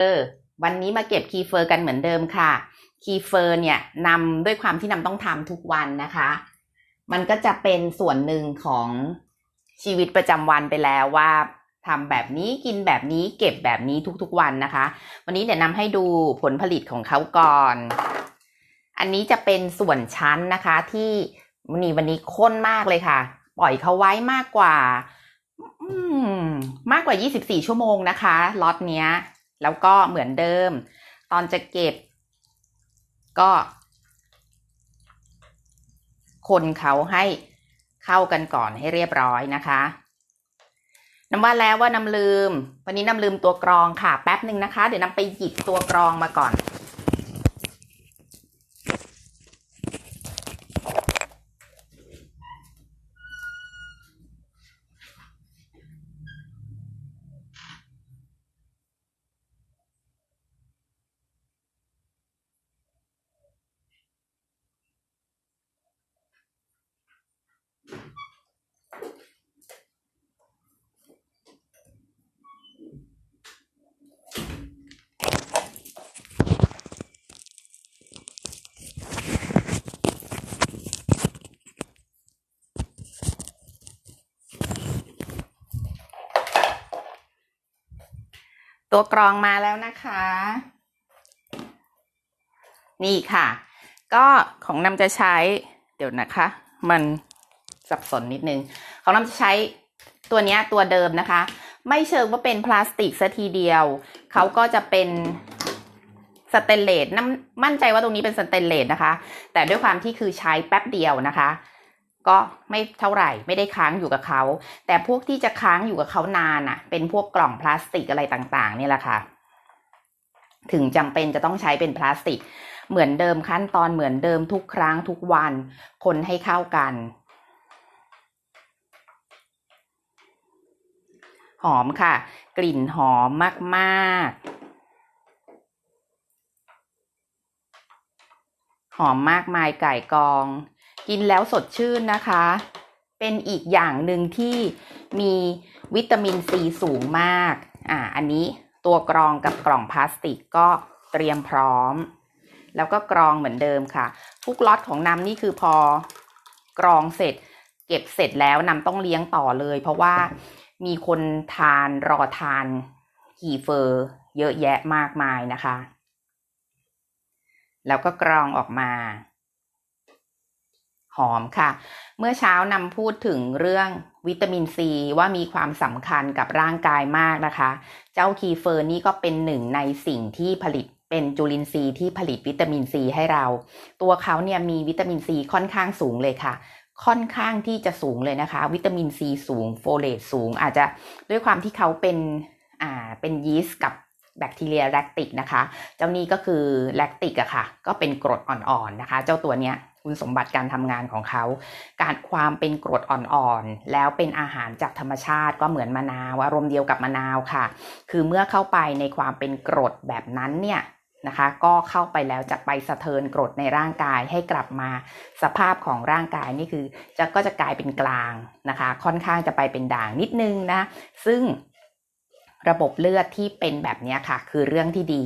เออวันนี้มาเก็บคีเฟอร์กันเหมือนเดิมค่ะ คีเฟอร์เนี่ยนำด้วยความที่นำต้องทำทุกวันนะคะ มันก็จะเป็นส่วนหนึ่งของชีวิตประจำวันไปแล้วว่าทำแบบนี้กินแบบนี้เก็บแบบนี้ทุกๆวันนะคะ วันนี้เดี๋ยวนำให้ดูผลผลิตของเขาก่อน อันนี้จะเป็นส่วนชั้นนะคะที่วันนี้วันนี้ข้นมากเลยค่ะ ปล่อยเขาไว้มากกว่ามมากกว่า 24 ชั่วโมงนะคะล็อตเนี้ย แล้วก็เหมือนเดิม ตอนจะเก็บ ก็ คนเขาให้เข้ากันก่อนให้เรียบร้อยนะคะน้ำว่าแล้วว่าน้ำลืม วันนี้น้ำลืมตัวกรองค่ะ แป๊บหนึ่งนะคะ เดี๋ยวน้ำไปหยิบตัวกรองมาก่อน ตัวกรองมาแล้วนะคะ นี่ค่ะ ก็ของนำจะใช้เดี๋ยวนะคะ มันสับสนนิดนึง ของนำจะใช้ตัวนี้ตัวเดิมนะคะ ไม่เชิงว่าเป็นพลาสติกซะทีเดียว เขาก็จะเป็นสเตนเลสน้ำมั่นใจว่าตรงนี้เป็นสเตนเลสนะคะ แต่ด้วยความที่คือใช้แป๊บเดียวนะคะ ก็ไม่เท่าไหร่ไม่ได้ค้างอยู่กับเขา แต่พวกที่จะค้างอยู่กับเขานานอะ่ะ เป็นพวกกล่องพลาสติกอะไรต่างๆ นี่แหละค่ะ ถึงจำเป็นจะต้องใช้เป็นพลาสติก เหมือนเดิมขั้นตอนเหมือนเดิมทุกครั้งทุกวัน คนให้เข้ากัน หอมค่ะ กลิ่นหอมมากๆหอมมากมายไก่กอง กินแล้วสดชื่นนะคะ เป็นอีกอย่างหนึ่งที่มีวิตามินซีสูงมาก อ่า อันนี้ตัวกรองกับกล่องพลาสติกก็เตรียมพร้อม แล้วก็กรองเหมือนเดิมค่ะ ทุกล็อตของน้ำนี่คือพอกรองเสร็จ เก็บเสร็จแล้วน้ำต้องเลี้ยงต่อเลย เพราะว่ามีคนทานรอทานกี่เฟอร์เยอะแยะมากมายนะคะ แล้วก็กรองออกมา หอมค่ะ เมื่อเช้านำพูดถึงเรื่องวิตามินซีว่ามีความสำคัญกับร่างกายมากนะคะ เจ้าคีเฟอร์นี่ก็เป็นหนึ่งในสิ่งที่ผลิตเป็นจุลินทรีย์ที่ผลิตวิตามินซีให้เรา ตัวเขาเนี่ยมีวิตามินซีค่อนข้างสูงเลยค่ะ ค่อนข้างที่จะสูงเลยนะคะ วิตามินซีสูงโฟเลตสูง อาจจะด้วยความที่เขาเป็นอ่าเป็นยีสต์กับแบคทีเรียแลคติกนะคะ เจ้านี้ก็คือแลคติกอะค่ะ ก็เป็นกรดอ่อนๆนะคะ เจ้าตัวเนี้ย คุณสมบัติการทำงานของเขา การความเป็นกรดอ่อนๆ แล้วเป็นอาหารจากธรรมชาติก็เหมือนมะนาวอารมณ์เดียวกับมะนาวค่ะ คือเมื่อเข้าไปในความเป็นกรดแบบนั้นเนี่ยนะคะ ก็เข้าไปแล้วจะไปสะเทินกรดในร่างกายให้กลับมาสภาพของร่างกายนี่คือจะก็จะกลายเป็นกลางนะคะ ค่อนข้างจะไปเป็นด่างนิดนึงนะ ซึ่ง ระบบเลือดที่เป็นแบบนี้ค่ะ คือเรื่องที่ดี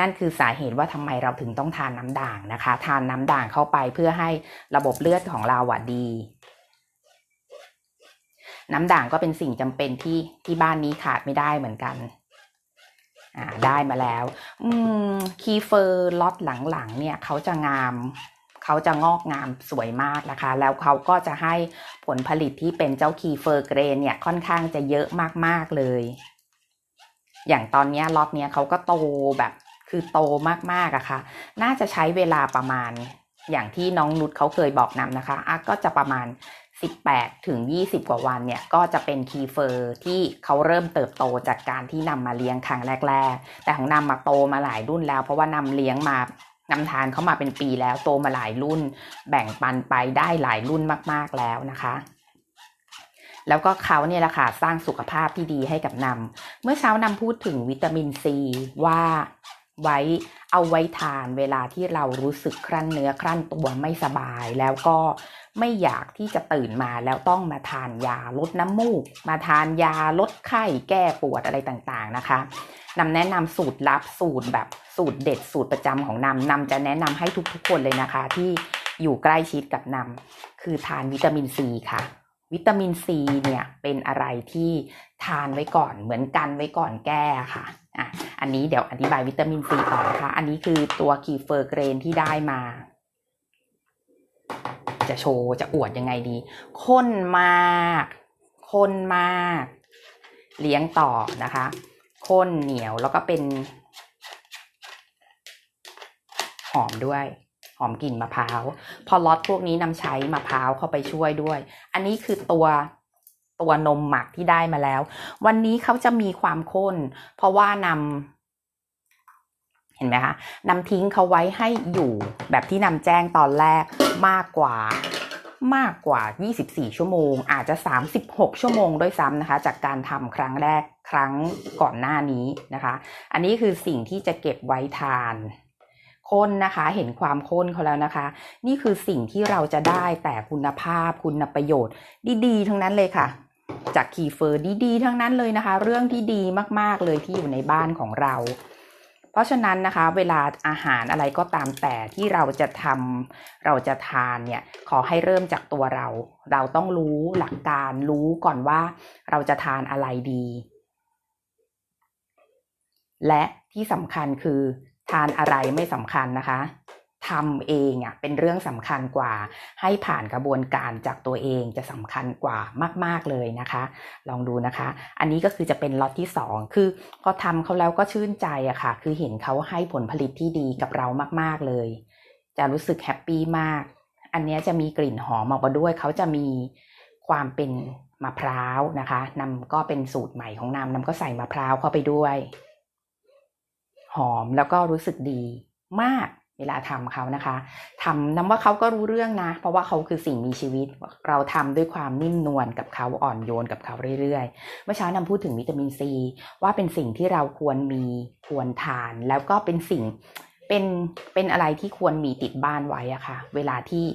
นั่นคือสาเหตุว่าทำไมเราถึงต้องทานน้ำด่างนะคะ ทานน้ำด่างเข้าไปเพื่อให้ระบบเลือดของเราอะดี น้ำด่างก็เป็นสิ่งจำเป็นที่ที่บ้านนี้ขาดไม่ได้เหมือนกันอ่าได้มาแล้ว อืม คีเฟอร์ล็อตหลังๆเนี่ยเขาจะงามเขาจะงอกงามสวยมากนะคะ แล้วเขาก็จะให้ผลผลิตที่เป็นเจ้าคีเฟอร์เกรนเนี่ยค่อนข้างจะเยอะมากๆเลย อย่างตอนนี้ล็อตเนี้ยเขาก็โตแบบคือโตมากๆอะค่ะ น่าจะใช้เวลาประมาณอย่างที่น้องนุชเขาเคยบอกนำนะคะอะก็จะประมาณ 18 ถึง 20 กว่าวันเนี่ย ก็จะเป็นคีเฟอร์ที่เขาเริ่มเติบโตจากการที่นำมาเลี้ยงครั้งแรก ๆ แต่ของนำมาโตมาหลายรุ่นแล้ว เพราะว่านำเลี้ยงมานำทานเข้ามาเป็นปีแล้วโตมาหลายรุ่น แบ่งปันไปได้หลายรุ่นมากๆแล้วนะคะ แล้วก็เขาเนี่ยแหละค่ะสร้างสุขภาพที่ดีให้กับนำเมื่อเช้านำพูดถึงวิตามินซีว่าไว้เอาไว้ทานเวลาที่เรารู้สึกครั่นเนื้อครั่นตัวไม่สบาย แล้วก็ไม่อยากที่จะตื่นมาแล้วต้องมาทานยาลดน้ำมูก มาทานยาลดไข้แก้ปวดอะไรต่างๆนะคะนำแนะนำสูตรลับสูตรแบบสูตรเด็ดสูตรประจำของนำนำจะแนะนำให้ทุกๆคนเลยนะคะ ที่อยู่ใกล้ชิดกับนำคือทานวิตามินซีค่ะ วิตามินซีเนี่ยเป็นอะไรที่ทานไว้ก่อนเหมือนกันไว้ก่อนแก้ค่ะอะ อันนี้เดี๋ยวอธิบายวิตามินซีต่อนะคะ อันนี้คือตัวคีเฟอร์เกรนที่ได้มา จะโชว์จะอวดยังไงดี ข้นมากข้นมาก เลี้ยงต่อนะคะข้นเหนียวแล้วก็เป็น หอมด้วย หอมกลิ่นมะพร้าว พอล็อตพวกนี้นำใช้มะพร้าวเข้าไปช่วยด้วย อันนี้คือตัวตัวนมหมักที่ได้มาแล้ว วันนี้เขาจะมีความข้น เพราะว่านำเห็นไหมคะนำทิ้งเขาไว้ให้อยู่แบบที่นำแจ้งตอนแรกมากกว่ามากกว่า 24 ชั่วโมง อาจจะ 36 ชั่วโมงด้วยซ้ำนะคะ จากการทำครั้งแรกครั้งก่อนหน้านี้นะคะ อันนี้คือสิ่งที่จะเก็บไว้ทาน ข้นนะคะ เห็นความข้นเขาแล้วนะคะ นี่คือสิ่งที่เราจะได้แต่คุณภาพคุณประโยชน์ ดีๆ ทั้งนั้นเลยค่ะ จากคีเฟอร์ดีๆ ทั้งนั้นเลยนะคะ เรื่องที่ดีมากๆเลยที่อยู่ในบ้านของเรา เพราะฉะนั้นนะคะ เวลาอาหารอะไรก็ตามแต่ที่เราจะทำเราจะทานเนี่ยขอให้เริ่มจากตัวเรา เราต้องรู้หลักการรู้ก่อนว่าเราจะทานอะไรดีและที่สำคัญคือานอะไรไม่สำคัญนะคะทำเองอะเป็นเรื่องสำคัญกว่า ให้ผ่านกระบวนการจากตัวเองจะสำคัญกว่ามาก ๆเลยนะคะ ลองดูนะคะ อันนี้ก็คือจะเป็นล็อตที่สองคือพอทำเขาแล้วก็ชื่นใจอะค่ะ คือเห็นเขาให้ผลผลิตที่ดีกับเรามากๆเลย จะรู้สึกแฮปปี้มาก อันนี้จะมีกลิ่นหอมออกมาด้วย เขาจะมีความเป็นมะพร้าวนะคะนำก็เป็นสูตรใหม่ของนำนำก็ใส่มะพร้าวเข้าไปด้วย หอมแล้วก็รู้สึกดีมากเวลาทำเขานะคะทำน้ำว่าเขาก็รู้เรื่องนะ เพราะว่าเขาคือสิ่งมีชีวิต เราทำด้วยความนิ่มนวลกับเขาอ่อนโยนกับเขาเรื่อยๆ เมื่อเช้านำพูดถึงวิตามินซีว่าเป็นสิ่งที่เราควรมีควรทาน แล้วก็เป็นสิ่งเป็นเป็นอะไรที่ควรมีติดบ้านไว้อะค่ะ เวลาที่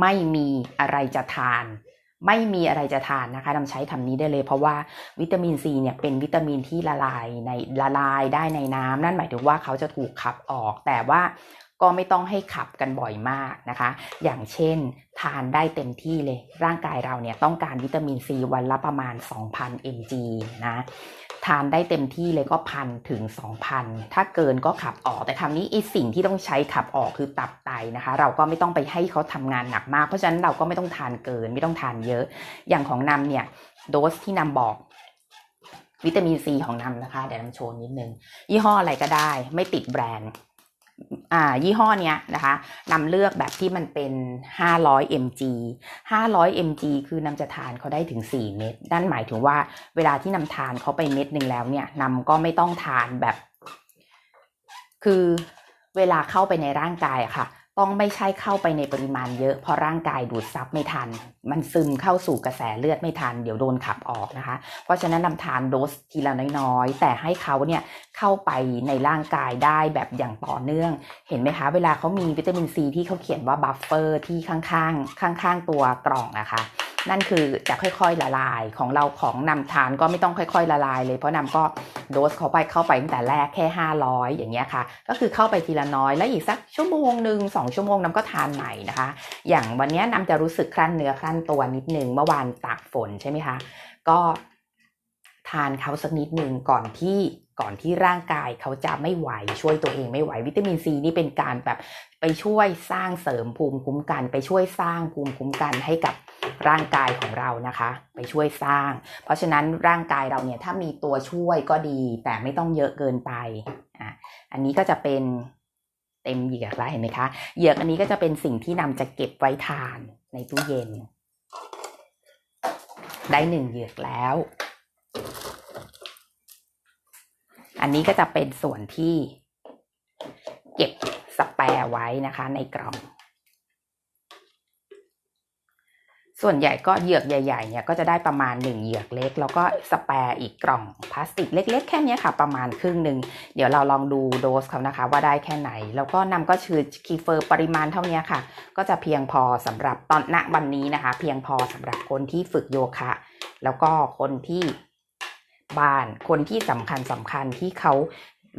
ไม่มีอะไรจะทาน ไม่มีอะไรจะทานนะคะนำใช้คำนี้ได้เลย เพราะว่าวิตามินซีเนี่ยเป็นวิตามินที่ละลายในละลายได้ในน้ำนั่นหมายถึงว่าเขาจะถูกขับออก แต่ว่า ก็ไม่ต้องให้ขับกันบ่อยมากนะคะ อย่างเช่น ทานได้เต็มที่เลย ร่างกายเราเนี่ยต้องการวิตามินซีวันละประมาณ 2,000 mg นะทานได้เต็มที่เลยก็พันถึง 2,000 ถ้าเกินก็ขับออก แต่คำนี้ไอสิ่งที่ต้องใช้ขับออกคือตับไตนะคะ เราก็ไม่ต้องไปให้เขาทำงานหนักมาก เพราะฉะนั้นเราก็ไม่ต้องทานเกิน ไม่ต้องทานเยอะ อย่างของนำเนี่ย โดสที่นำบอกวิตามินซีของนำนะคะ เดี๋ยวนำโชว์นิดนึง ยี่ห้ออะไรก็ได้ ไม่ติดแบรนด์ ยี่ห้อเนี้ยนะคะนำเลือกแบบที่มันเป็น 500 mg 500 mg คือนำจะทานเขาได้ถึง 4 เม็ดนั่นหมายถึงว่าเวลาที่นำทานเขาไปเม็ดหนึ่งแล้วเนี่ยนำก็ไม่ต้องทานแบบ คือเวลาเข้าไปในร่างกายอะค่ะ ต้องไม่ใช่เข้าไปในปริมาณเยอะเพราะร่างกายดูดซับไม่ทัน มันซึมเข้าสู่กระแสเลือดไม่ทัน เดี๋ยวโดนขับออกนะคะ เพราะฉะนั้นนำทานโดสทีละน้อยๆ แต่ให้เขาเนี่ยเข้าไปในร่างกายได้แบบอย่างต่อเนื่อง เห็นไหมคะ เวลาเขามีวิตามินซีที่เขาเขียนว่าบัฟเฟอร์ที่ข้างๆ ข้างๆ ตัวกล่องนะคะ นั่นคือจะค่อยๆละลายของเราของนำทานก็ไม่ต้องค่อยๆละลายเลยเพราะนำก็โดสเข้าไปเข้าไปตั้งแต่แรกแค่ 500 อย่างเงี้ยค่ะ ก็คือเข้าไปทีละน้อยแล้วอีกสักชั่วโมงหนึ่งสองชั่วโมงนำก็ทานใหม่นะคะ อย่างวันนี้ยนำจะรู้สึกคลั่นเนื้อคลั่นตัวนิดนึงเมื่อวานตากฝนใช่ไหมคะก็ทานเขาสักนิดหนึ่งก่อนที่ ก่อนที่ร่างกายเขาจะไม่ไหวช่วยตัวเองไม่ไหววิตามินซีนี่เป็นการแบบไปช่วยสร้างเสริมภูมิคุ้มกัน ไปช่วยสร้างภูมิคุ้มกันให้กับร่างกายของเรานะคะ ไปช่วยสร้าง เพราะฉะนั้นร่างกายเราเนี่ยถ้ามีตัวช่วยก็ดี แต่ไม่ต้องเยอะเกินไปอะอันนี้ก็จะเป็นเต็มเหยือกแล้วเห็นไหมคะเหยือกอันนี้ก็จะเป็นสิ่งที่นำจะเก็บไว้ทานในตู้เย็น ได้หนึ่งเหยือกแล้ว อันนี้ก็จะเป็นส่วนที่เก็บสแปร์ไว้นะคะในกล่อง ส่วนใหญ่ก็เหยือกใหญ่ ๆ เนี่ยก็จะได้ประมาณหนึ่งเหยือกเล็ก แล้วก็สแปร์อีกกล่องพลาสติกเล็ก ๆ แค่นี้ค่ะ ประมาณครึ่งหนึ่ง เดี๋ยวเราลองดูโดสเขานะคะ ว่าได้แค่ไหน แล้วก็นำก็ชื่อคีเฟอร์ปริมาณเท่านี้ค่ะ ก็จะเพียงพอสำหรับตอนณวันนี้นะคะ เพียงพอสำหรับคนที่ฝึกโยคะ แล้วก็คนที่ บ้าน คนที่สำคัญสำคัญที่เขา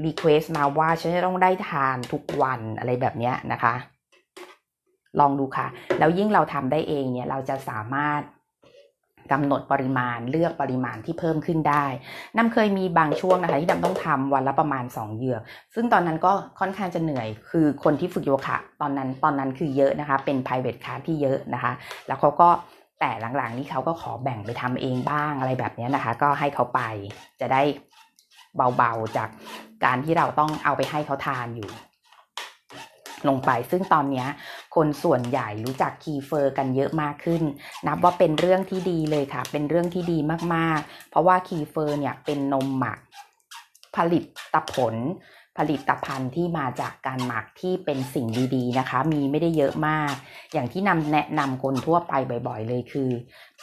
รีเควสมาว่าฉันจะต้องได้ทานทุกวันอะไรแบบนี้นะคะ ลองดูค่ะ แล้วยิ่งเราทำได้เองเนี่ย เราจะสามารถกำหนดปริมาณเลือกปริมาณที่เพิ่มขึ้นได้น้ำเคยมีบางช่วงนะคะ ที่น้ำต้องทำวันละประมาณ 2 เหยือก ซึ่งตอนนั้นก็ค่อนข้างจะเหนื่อย คือคนที่ฝึกโยคะ ตอนนั้นตอนนั้นคือเยอะนะคะ เป็น private class ที่เยอะนะคะ แล้วเขาก็ แต่หลังๆนี้เขาก็ขอแบ่งไปทำเองบ้างอะไรแบบนี้นะคะ ก็ให้เขาไปจะได้เบาๆจากการที่เราต้องเอาไปให้เขาทานอยู่ ลงไปซึ่งตอนนี้คนส่วนใหญ่รู้จักคีเฟอร์กันเยอะมากขึ้น นับว่าเป็นเรื่องที่ดีเลยค่ะ เป็นเรื่องที่ดีมากๆ เพราะว่าคีเฟอร์เนี่ยเป็นนมหมักผลิตผล ผลิตภัณฑ์ที่มาจากการหมักที่เป็นสิ่งดีๆนะคะ มีไม่ได้เยอะมาก อย่างที่นำแนะนำคนทั่วไปบ่อยๆ เลยคือ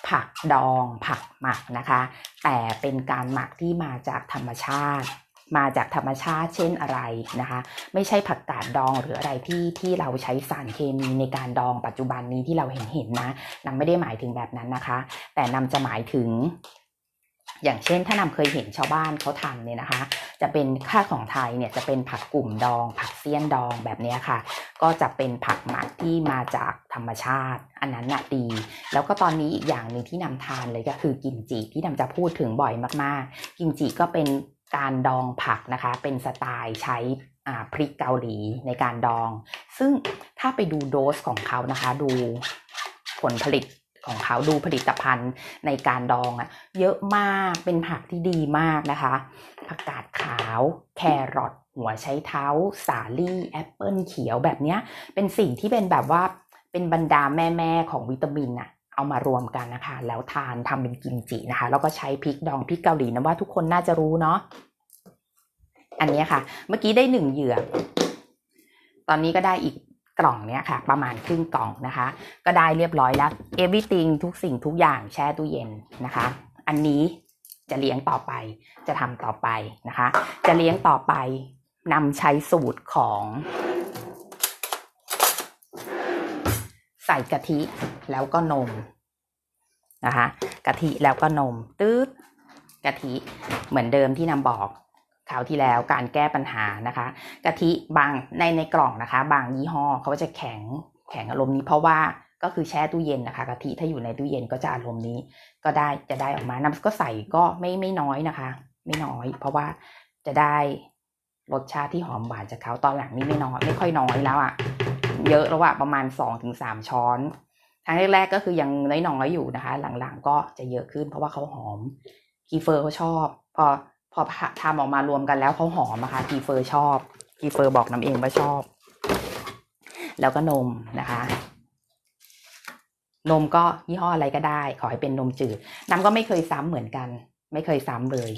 ผักดองผักหมักนะคะ แต่เป็นการหมักที่มาจากธรรมชาติ มาจากธรรมชาติเช่นอะไรนะคะ ไม่ใช่ผักกาดดองหรืออะไรที่ที่เราใช้สารเคมีในการดองปัจจุบันนี้ที่เราเห็นเห็นนะนำไม่ได้หมายถึงแบบนั้นนะคะ แต่นำจะหมายถึง อย่างเช่นถ้านำเคยเห็นชาวบ้านเขาทำเนี่ยนะคะ จะเป็นค่าของไทยเนี่ยจะเป็นผักกลุ่มดอง ผักเสี้ยนดองแบบนี้ค่ะ ก็จะเป็นผักหมักที่มาจากธรรมชาติ อันนั้นน่ะดี แล้วก็ตอนนี้อีกอย่างหนึ่งที่นำทานเลยก็คือกิมจิที่นำจะพูดถึงบ่อยมากๆ กิมจิก็เป็นการดองผักนะคะ เป็นสไตล์ใช้พริกเกาหลีในการดอง ซึ่งถ้าไปดูโดสของเขานะคะ ดูผลผลิต ของเขาดูผลิตภัณฑ์ในการดองอะเยอะมากเป็นผักที่ดีมากนะคะผักกาดขาวแครอทหัวไชเท้า สาลี่แอปเปิลเขียวแบบเนี้ย เป็นสิ่งที่เป็นแบบว่าเป็นบรรดาแม่ๆของวิตามินอะเอามารวมกันนะคะ แล้วทานทำเป็นกิมจินะคะ แล้วก็ใช้พริกดองพริกเกาหลีนะว่าทุกคนน่าจะรู้เนาะอันเนี้ยค่ะ เมื่อกี้ได้หนึ่งเหยือกตอนนี้ก็ได้อีก กล่องเนี้ยค่ะ ประมาณครึ่งกล่องนะคะ ก็ได้เรียบร้อยแล้ว everything ทุกสิ่งทุกอย่างแช่ตู้เย็นนะคะ อันนี้จะเลี้ยงต่อไป จะทำต่อไปนะคะ จะเลี้ยงต่อไปนำใช้สูตรของ ใส่กะทิแล้วก็นมนะคะ กะทิแล้วก็นมตืดกะทิเหมือนเดิมที่นำบอก คราวที่แล้วการแก้ปัญหานะคะกะทิบางในในกล่องนะคะ บางยี่ห้อเขาจะแข็งแข็งอารมณ์นี้เพราะว่าก็คือแช่ตู้เย็นนะคะกะทิถ้าอยู่ในตู้เย็นก็จะอารมณ์นี้ก็ได้จะได้ออกมาน้ำก็ใส่ก็ไม่ไม่น้อยนะคะ ไม่น้อย เพราะว่าจะได้รสชาติที่หอมหวานจากเขาตอนหลังนี่ไม่น้อยไม่ค่อยน้อยแล้วอะ่ะเยอะแล้วอะประมาณสองถึงสามช้อนครั้งแรกๆก็คือยังน้อยๆอยู่นะคะ หลังๆก็จะเยอะขึ้นเพราะว่าเขาหอมกีเฟอร์เขาชอบ พอ พอทำออกมารวมกันแล้วเขาหอมนะคะกีเฟอร์ชอบกีเฟอร์บอกน้ำเองว่าชอบ แล้วก็นมนะคะ นมก็ยี่ห้ออะไรก็ได้ ขอให้เป็นนมจืดน้ำก็ไม่เคยซ้ำเหมือนกัน ไม่เคยซ้ำเลย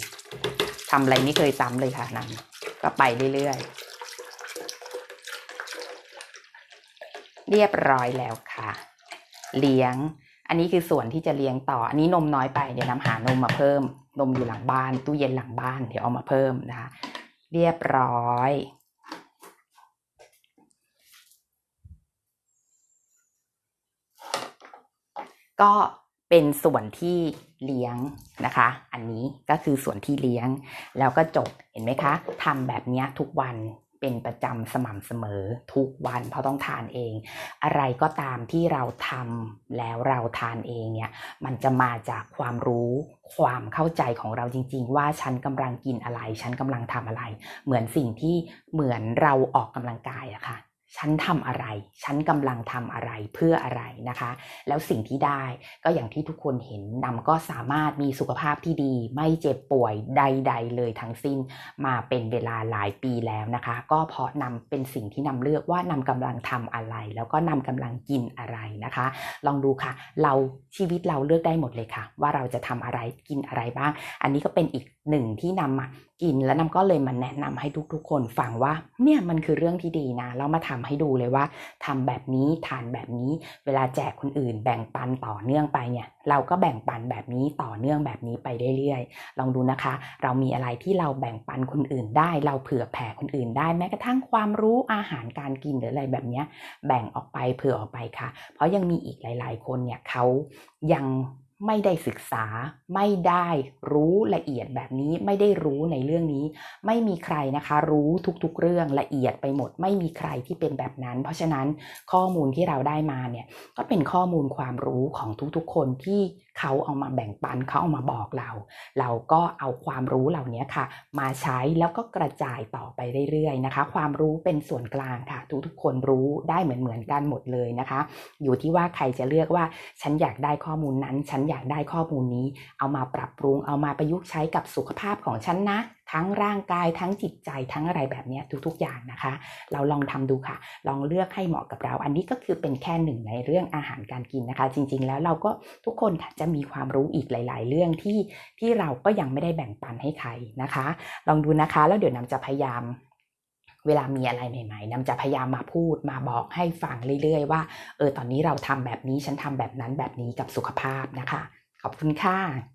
ทำอะไรไม่เคยซ้ำเลยค่ะน้ำก็ไปเรื่อยๆเรียบร้อยแล้วค่ะ เลี้ยง อันนี้คือส่วนที่จะเลี้ยงต่อ อันนี้นมน้อยไปเดี๋ยวน้ำหานมมาเพิ่ม นมอยู่หลังบ้าน ตู้เย็นหลังบ้านเดี๋ยวเอามาเพิ่มนะคะ เรียบร้อย ก็เป็นส่วนที่เลี้ยงนะคะ อันนี้ก็คือส่วนที่เลี้ยง แล้วก็จบเห็นไหมคะทำแบบนี้ทุกวัน เป็นประจำสม่ำเสมอทุกวันเพราะต้องทานเอง อะไรก็ตามที่เราทำแล้วเราทานเองเนี่ยมันจะมาจากความรู้ความเข้าใจของเราจริง ๆ ว่าฉันกำลังกินอะไร ฉันกำลังทำอะไร เหมือนสิ่งที่เหมือนเราออกกำลังกายอะค่ะ ฉันทำอะไร ฉันกำลังทำอะไรเพื่ออะไรนะคะ แล้วสิ่งที่ได้ก็อย่างที่ทุกคนเห็นนำก็สามารถมีสุขภาพที่ดี ไม่เจ็บป่วยใด ๆ เลยทั้งสิ้นมาเป็นเวลาหลายปีแล้วนะคะ ก็เพราะนำเป็นสิ่งที่นำเลือกว่านำกำลังทำอะไร แล้วก็นำกำลังกินอะไรนะคะ ลองดูค่ะ เราชีวิตเราเลือกได้หมดเลยค่ะ ว่าเราจะทำอะไรกินอะไรบ้าง อันนี้ก็เป็นอีกหนึ่งที่นำมากิน แล้วนำก็เลยมาแนะนำให้ทุกๆ คนฟังว่าเนี่ยมันคือเรื่องที่ดีนะเรามาทำให้ดูเลยว่าทำแบบนี้ทานแบบนี้ เวลาแจกคนอื่น แบ่งปันต่อเนื่องไปเนี่ย เราก็แบ่งปันแบบนี้ต่อเนื่องแบบนี้ไปเรื่อยๆลองดูนะคะ เรามีอะไรที่เราแบ่งปันคนอื่นได้ เราเผื่อแผ่คนอื่นได้แม้กระทั่งความรู้อาหารการกินหรืออะไรแบบเนี้ยแบ่งออกไปเผื่อออกไปค่ะ เพราะยังมีอีกหลาย ๆ คนเนี่ยเขายัง ไม่ได้ศึกษา ไม่ได้รู้ละเอียดแบบนี้ ไม่ได้รู้ในเรื่องนี้ ไม่มีใครนะคะ รู้ทุกๆ เรื่องละเอียดไปหมด ไม่มีใครที่เป็นแบบนั้น เพราะฉะนั้นข้อมูลที่เราได้มาเนี่ยก็เป็นข้อมูลความรู้ของทุกๆ คนที่เขาเอามาแบ่งปันเขาเอามาบอกเรา เราก็เอาความรู้เหล่านี้ค่ะ มาใช้แล้วก็กระจายต่อไปเรื่อยๆนะคะ ความรู้เป็นส่วนกลางค่ะ ทุกๆ คนรู้ได้เหมือนๆกันหมดเลยนะคะ อยู่ที่ว่าใครจะเลือกว่าฉันอยากได้ข้อมูลนั้นฉันอยากได้ข้อมูลนี้ เอามาปรับปรุง เอามาประยุกต์ใช้กับสุขภาพของฉันนะ ทั้งร่างกายทั้งจิตใจทั้งอะไรแบบนี้ทุกๆอย่างนะคะ เราลองทำดูค่ะ ลองเลือกให้เหมาะกับเรา อันนี้ก็คือเป็นแค่หนึ่งในเรื่องอาหารการกินนะคะ จริง ๆ แล้วเราก็ทุกคนจะมีความรู้อีกหลาย ๆ เรื่องที่ที่เราก็ยังไม่ได้แบ่งปันให้ใครนะคะ ลองดูนะคะ แล้วเดี๋ยวนำจะพยายาม เวลามีอะไรใหม่ๆน้ำจะพยายามมาพูดมาบอกให้ฟังเรื่อยๆ ว่า เออ ตอนนี้เราทำแบบนี้ ฉันทำแบบนั้นแบบนี้กับสุขภาพนะคะ ขอบคุณค่ะ